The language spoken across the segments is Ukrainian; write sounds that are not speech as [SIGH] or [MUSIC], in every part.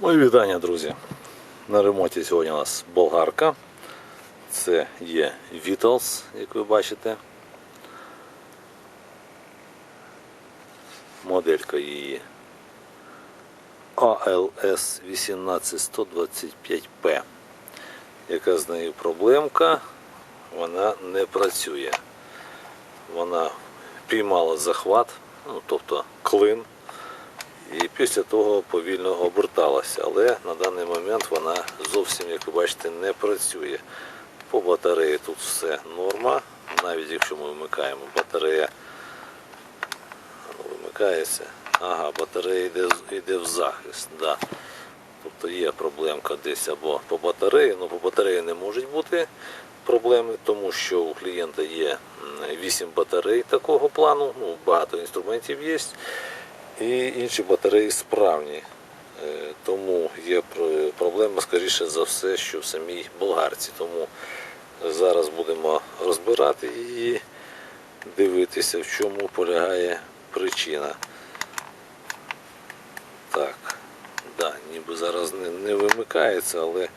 Мої вітання, друзі. На ремонті сьогодні у нас болгарка. Це є Vitals, як ви бачите. Моделька її ALS 18125P. Яка з нею проблемка? Вона не працює. Вона піймала захват, ну, тобто клин і після того повільно оберталася, але на даний момент вона зовсім, як ви бачите, не працює. По батареї тут все норма, навіть якщо ми вмикаємо батарея, ну, вимикається, ага, батарея йде, йде в захист. Да. Тобто є проблемка десь або по батареї, але по батареї не можуть бути проблеми, тому що у клієнта є 8 батарей такого плану, ну, багато інструментів є і інші батареї справні. Е, Тому є проблема, скоріше за все, що в самій болгарці. Тому зараз будемо розбирати і дивитися, в чому полягає причина. Так, да, ніби зараз не, не вимикається, але,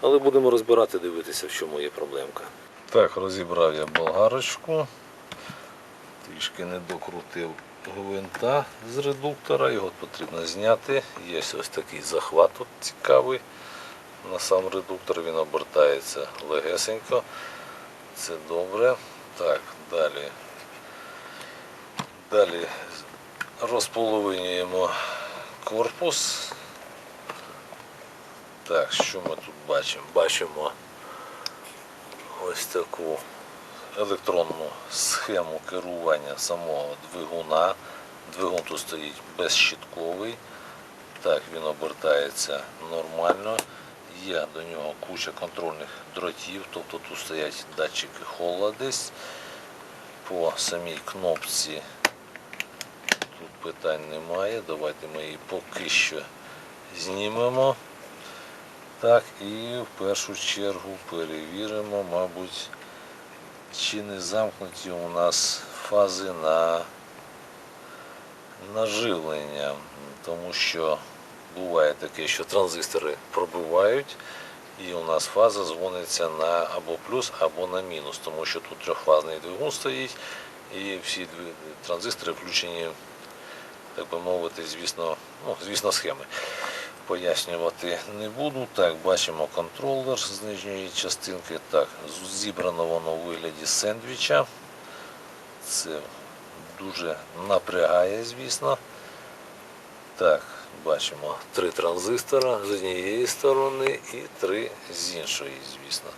але будемо розбирати, дивитися, в чому є проблемка. Так, розібрав я болгарочку трішки не докрутив гвинта з редуктора, його потрібно зняти. Є ось такий захват тут цікавий. На сам редуктор він обертається легесенько. Це добре. Так, далі. Далі розполовинюємо корпус. Так, що ми тут бачимо? Бачимо ось таку електронну схему керування самого двигуна. Двигун тут стоїть безщітковий. Так, він обертається нормально. Є до нього куча контрольних дротів, тобто тут стоять датчики хола десь. По самій кнопці тут питань немає. Давайте ми її поки що знімемо. Так, і в першу чергу перевіримо, мабуть, чи не замкнуті у нас фази на наживлення, тому що буває таке, що транзистори пробивають, і у нас фаза дзвониться на або плюс, або на мінус, тому що тут трьохфазний двигун стоїть, і всі транзистори включені, так би мовити, звісно, ну, звісно, схеми. Пояснювати не буду. Так, бачимо контролер з нижньої частинки. Так, зібрано воно у вигляді сендвіча. Це дуже напрягає, звісно. Так, бачимо три транзистора з однієї сторони і три з іншої, звісно.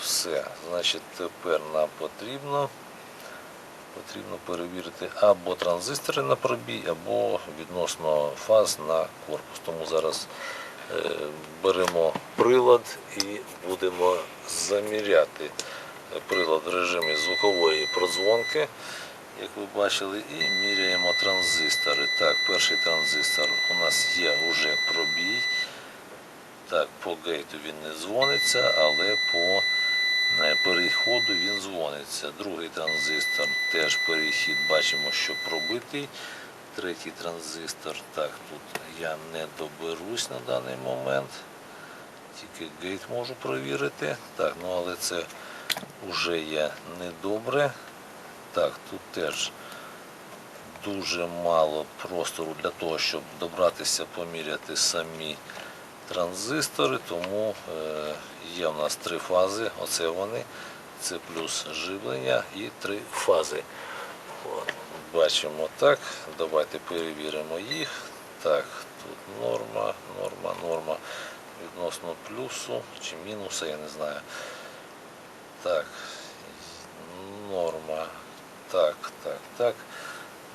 Все. Значить, тепер нам потрібно потрібно перевірити або транзистори на пробій, або відносно фаз на корпус. Тому зараз е, беремо прилад і будемо заміряти прилад в режимі звукової продзвонки, як ви бачили, і міряємо транзистори. Так, перший транзистор у нас є вже пробій. Так, по гейту він не дзвониться, але по е, переходу він дзвониться. Другий транзистор теж перехід бачимо, що пробитий. Третій транзистор, так, тут я не доберусь на даний момент. Тільки гейт можу перевірити. Так, ну але це вже є недобре. Так, тут теж дуже мало простору для того, щоб добратися, поміряти самі транзистори, тому е, є в нас три фази. Оце вони. Це плюс живлення і три фази. Бачимо так. Давайте перевіримо їх. Так, тут норма, норма, норма. Відносно плюсу чи мінуса, я не знаю. Так, норма. Так, так, так.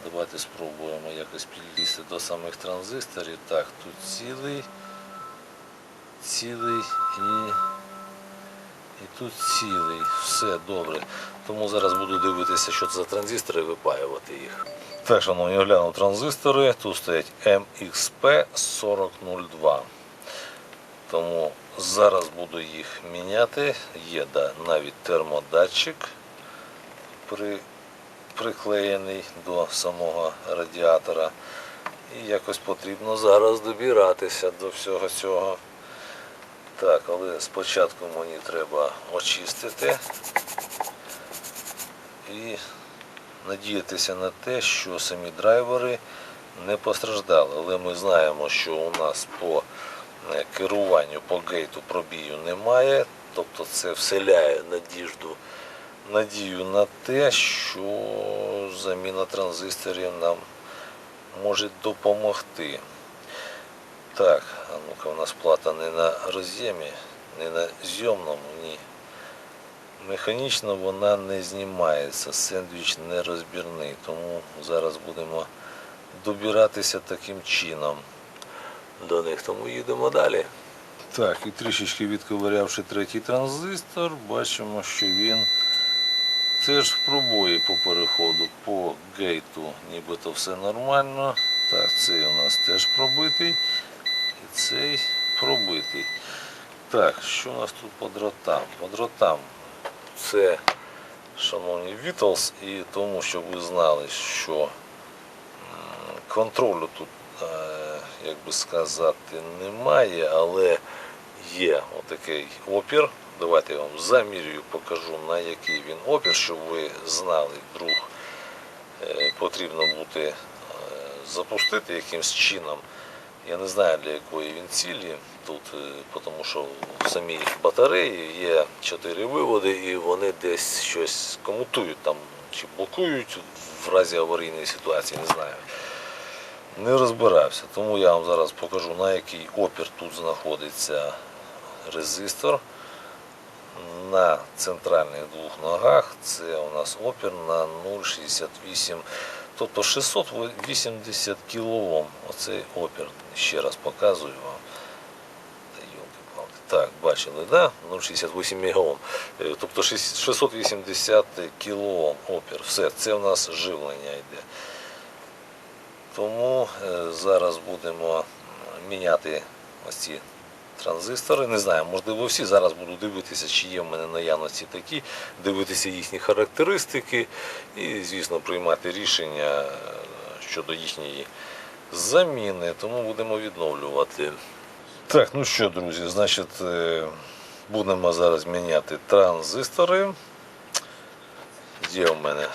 Давайте спробуємо якось підлізти до самих транзисторів. Так, тут цілий, цілий і, і тут цілий. Все добре. Тому зараз буду дивитися, що це за транзистори, випаювати їх. Так, шановні, оглянув транзистори. Тут стоять MXP 4002. Тому зараз буду їх міняти. Є да, навіть термодатчик при, приклеєний до самого радіатора. І якось потрібно зараз добиратися до всього цього. Так, але спочатку мені треба очистити і надіятися на те, що самі драйвери не постраждали. Але ми знаємо, що у нас по е, керуванню по гейту пробію немає, тобто це вселяє надіжду, надію на те, що заміна транзисторів нам може допомогти. Так, а ну-ка, у нас плата не на роз'ємі, не на зйомному, ні. Механічно вона не знімається, сендвіч не розбірний, тому зараз будемо добиратися таким чином до них, тому їдемо далі. Так, і трішечки відковирявши третій транзистор, бачимо, що він теж в пробої по переходу по гейту, нібито все нормально. Так, цей у нас теж пробитий. І цей пробитий. Так, що у нас тут по дротам? По дротам це, шановні Вітлз, і тому, щоб ви знали, що контролю тут, е, як би сказати, немає, але є отакий опір. Давайте я вам замірюю, покажу, на який він опір, щоб ви знали, вдруг е, потрібно бути е, запустити якимсь чином. Я не знаю для якої він цілі тут, е, тому що в самій батареї є чотири виводи і вони десь щось комутують там чи блокують в разі аварійної ситуації, не знаю. Не розбирався, тому я вам зараз покажу на який опір тут знаходиться резистор. На центральних двох ногах це у нас опір на 0,68, тобто 680 кОм. Оцей опір, ще раз показую вам. Так, бачили, да? 0,68 мегаом. Тобто 680 кОм опір. Все, це у нас живлення йде. Тому е, зараз будемо міняти ось ці транзистори. Не знаю, можливо, всі зараз буду дивитися, чи є в мене наявності такі, дивитися їхні характеристики і, звісно, приймати рішення е, щодо їхньої заміни. Тому будемо відновлювати. Так, ну що, друзі, значить, е, будемо зараз міняти транзистори. Є в мене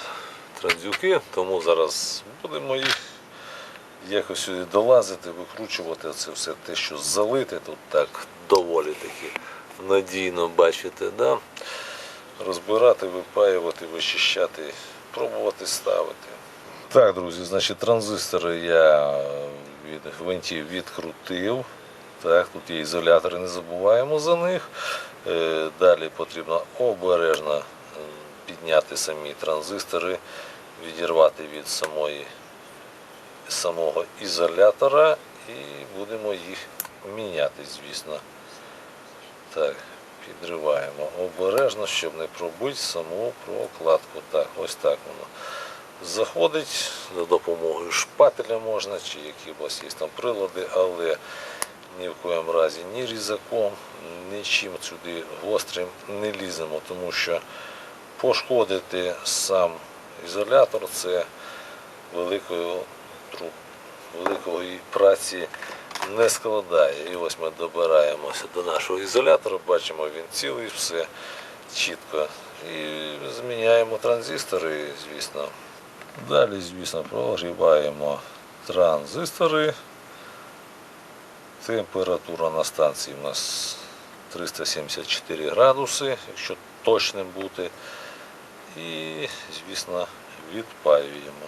транзюки, тому зараз будемо їх якось сюди долазити, викручувати це все те, що залите тут так доволі таки надійно бачите, да? розбирати, випаювати, вичищати, пробувати ставити. Так, друзі, значить транзистори я від гвинтів відкрутив. Так, тут є ізолятори, не забуваємо за них. Е, Далі потрібно обережно підняти самі транзистори, відірвати від самої самого ізолятора і будемо їх міняти, звісно. Так, підриваємо обережно, щоб не пробити саму прокладку. Так, ось так воно заходить за допомогою шпателя можна, чи які у є там прилади, але ні в коєму разі ні різаком, нічим сюди гострим не ліземо, тому що пошкодити сам ізолятор це великою тру- великої праці не складає. І ось ми добираємося до нашого ізолятора, бачимо, він цілий, все чітко. І зміняємо транзистори, звісно. Далі, звісно, прогріваємо транзистори. Температура на станції у нас 374 градуси, якщо точним бути. І, звісно, відпаюємо.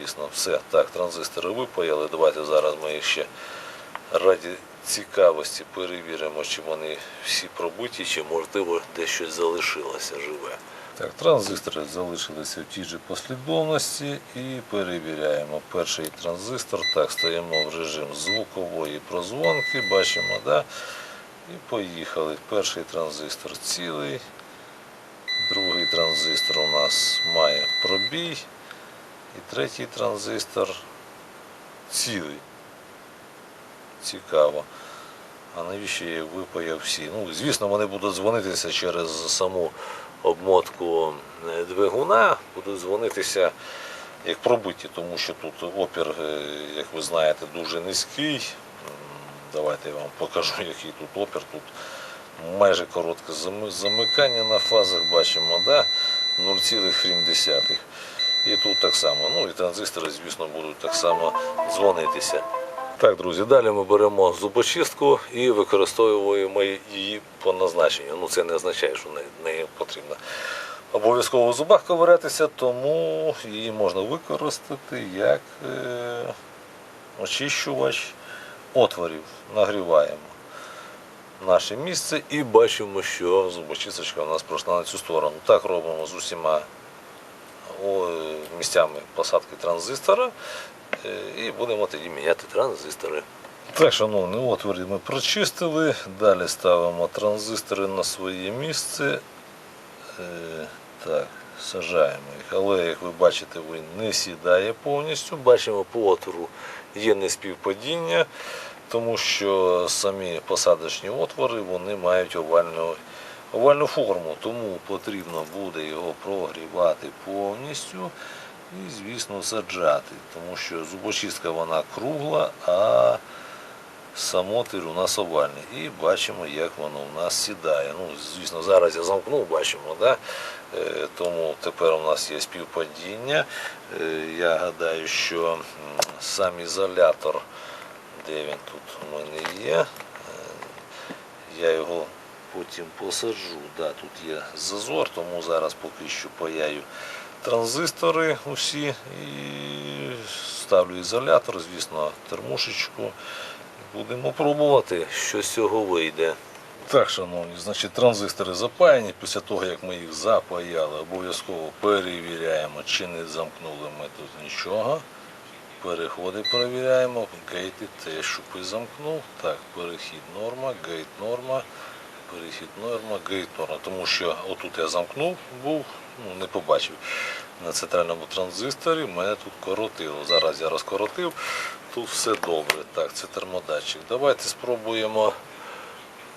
Звісно, все. Так, транзистори випаяли. Давайте зараз ми їх ще раді цікавості перевіримо, чи вони всі пробиті, чи можливо десь щось залишилося живе. Так, транзистори залишилися в тій же послідовності і перевіряємо. Перший транзистор. Так, стоїмо в режим звукової прозвонки, бачимо, да? І поїхали. Перший транзистор цілий. Другий транзистор у нас має пробій. І третій транзистор цілий. Цікаво. А навіщо я випаяв всі? Ну, звісно, вони будуть дзвонитися через саму обмотку е, двигуна, будуть дзвонитися як пробиті, тому що тут опір, е, як ви знаєте, дуже низький. Давайте я вам покажу, [LAUGHS] який тут опір. Тут майже коротке замикання на фазах, бачимо, да? 0,7. І тут так само. Ну і транзистори, звісно, будуть так само дзвонитися. Так, друзі, далі ми беремо зубочистку і використовуємо її по назначенню. Ну це не означає, що не, потрібно обов'язково в зубах ковирятися, тому її можна використати як е, очищувач отворів. Нагріваємо наше місце і бачимо, що зубочисточка у нас пройшла на цю сторону. Так робимо з усіма місцями посадки транзистора е, і будемо тоді міняти транзистори. Так, шановні, отвори ми прочистили. Далі ставимо транзистори на своє місце. Е, Так, сажаємо їх. Але, як ви бачите, він не сідає повністю. Бачимо по отвору є неспівпадіння, тому що самі посадочні отвори вони мають овальну, овальну форму, тому потрібно буде його прогрівати повністю і, звісно, саджати, тому що зубочистка вона кругла, а самотир у нас овальний. І бачимо, як воно у нас сідає. Ну, звісно, зараз я замкнув, бачимо, да? Е, тому тепер у нас є співпадіння. Е, Я гадаю, що сам ізолятор, де він тут у мене є, е, я його потім посаджу. Да, тут є зазор, тому зараз поки що паяю транзистори усі і ставлю ізолятор, звісно, термушечку. Будемо пробувати, що з цього вийде. Так, шановні, значить транзистори запаяні. Після того, як ми їх запаяли, обов'язково перевіряємо, чи не замкнули ми тут нічого. Переходи перевіряємо, гейти теж, щоб і замкнув. Так, перехід норма, гейт норма, перехід норма, гейт. Тому що отут я замкнув, був, ну не побачив. На центральному транзисторі мене тут коротило. Зараз я розкоротив, тут все добре. Так, це термодатчик. Давайте спробуємо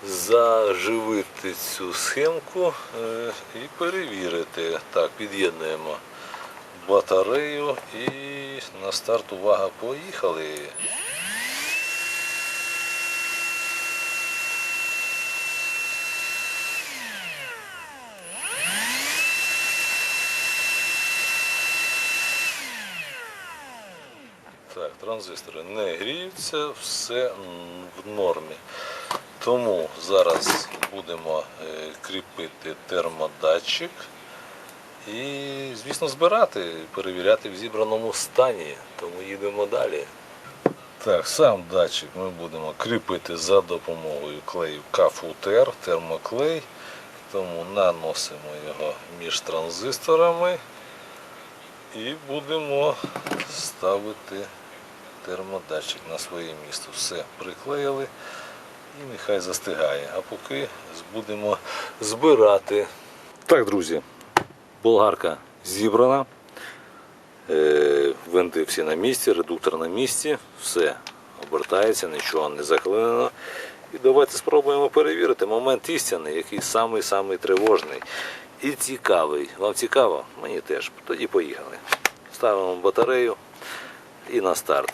заживити цю схемку е, і перевірити. Так, під'єднуємо батарею і на старт увага, поїхали. Так, транзистори не гріються, все в нормі. Тому зараз будемо е, кріпити термодатчик і, звісно, збирати, перевіряти в зібраному стані. Тому їдемо далі. Так, сам датчик ми будемо кріпити за допомогою клею КФУТР, термоклей. Тому наносимо його між транзисторами і будемо ставити термодатчик на своє місце. Все приклеїли і нехай застигає. А поки будемо збирати. Так, друзі, болгарка зібрана. Е, Винти всі на місці, редуктор на місці, все обертається, нічого не заклинено. І давайте спробуємо перевірити момент істини, який самий-самий тривожний і цікавий. Вам цікаво? Мені теж. Тоді поїхали. Ставимо батарею і на старт.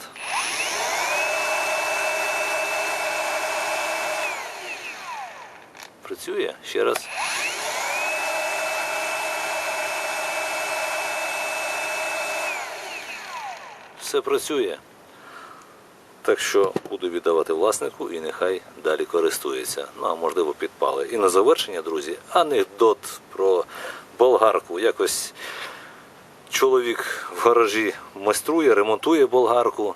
Працює ще раз. Все працює. Так що буду віддавати власнику і нехай далі користується. Ну, а можливо, підпали. І на завершення, друзі, анекдот про болгарку. Якось чоловік в гаражі майструє, ремонтує болгарку.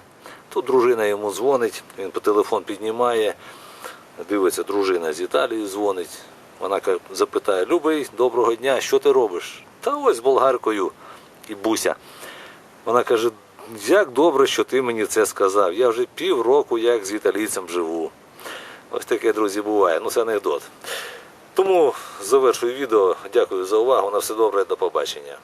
Тут дружина йому дзвонить, він по телефон піднімає, дивиться, дружина з Італії дзвонить. Вона запитає: Любий, доброго дня, що ти робиш? Та ось з болгаркою і буся. Вона каже: як добре, що ти мені це сказав. Я вже півроку як з італійцем живу. Ось таке, друзі, буває. Ну, це анекдот. Тому завершую відео. Дякую за увагу. На все добре, до побачення.